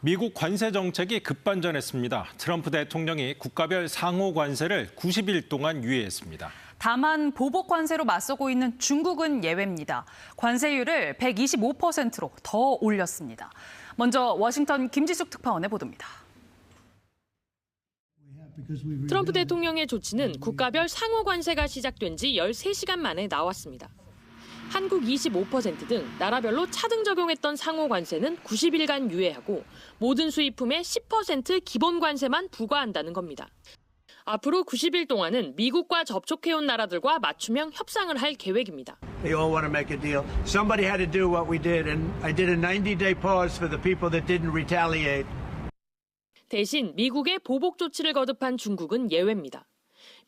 미국 관세 정책이 급반전했습니다. 트럼프 대통령이 국가별 상호 관세를 90일 동안 유예했습니다. 다만 보복 관세로 맞서고 있는 중국은 예외입니다. 관세율을 125%로 더 올렸습니다. 먼저 워싱턴 김지숙 특파원의 보도입니다. 트럼프 대통령의 조치는 국가별 상호 관세가 시작된 지 13시간 만에 나왔습니다. 한국 25%등 나라별로 차등 적용했던 상호 관세는 90일간 유예하고 모든 수입품에 10% 기본 관세만 부과한다는 겁니다. 앞으로 90일 동안은 미국과 접촉해온 나라들과 맞춤형 협상을 할 계획입니다. They all want to make a deal. Somebody had to do what we did, and I did a 90 day pause for the people that didn't retaliate. 대신 미국의 보복 조치를 거듭한 중국은 예외입니다.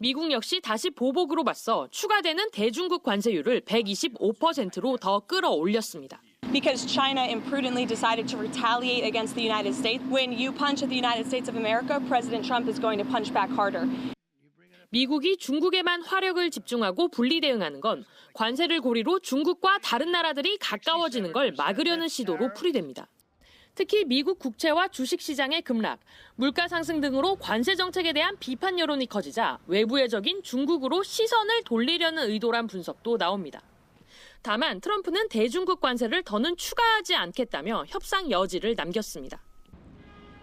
미국 역시 다시 보복으로 맞서 추가되는 대중국 관세율을 125%로 더 끌어올렸습니다. because China imprudently decided to retaliate against the United States. When you punch at the United States of America, President Trump is going to punch back harder. 미국이 중국에만 화력을 집중하고 분리 대응하는 건 관세를 고리로 중국과 다른 나라들이 가까워지는 걸 막으려는 시도로 풀이됩니다. 특히 미국 국채와 주식 시장의 급락, 물가 상승 등으로 관세 정책에 대한 비판 여론이 커지자 외부의 적인 중국으로 시선을 돌리려는 의도란 분석도 나옵니다. 다만 트럼프는 대중국 관세를 더는 추가하지 않겠다며 협상 여지를 남겼습니다.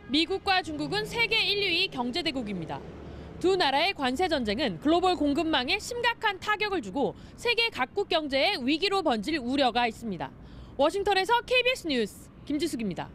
미국과 중국은 세계 1, 2위 경제대국입니다. 두 나라의 관세 전쟁은 글로벌 공급망에 심각한 타격을 주고 세계 각국 경제에 위기로 번질 우려가 있습니다. 워싱턴에서 KBS 뉴스 김지숙입니다.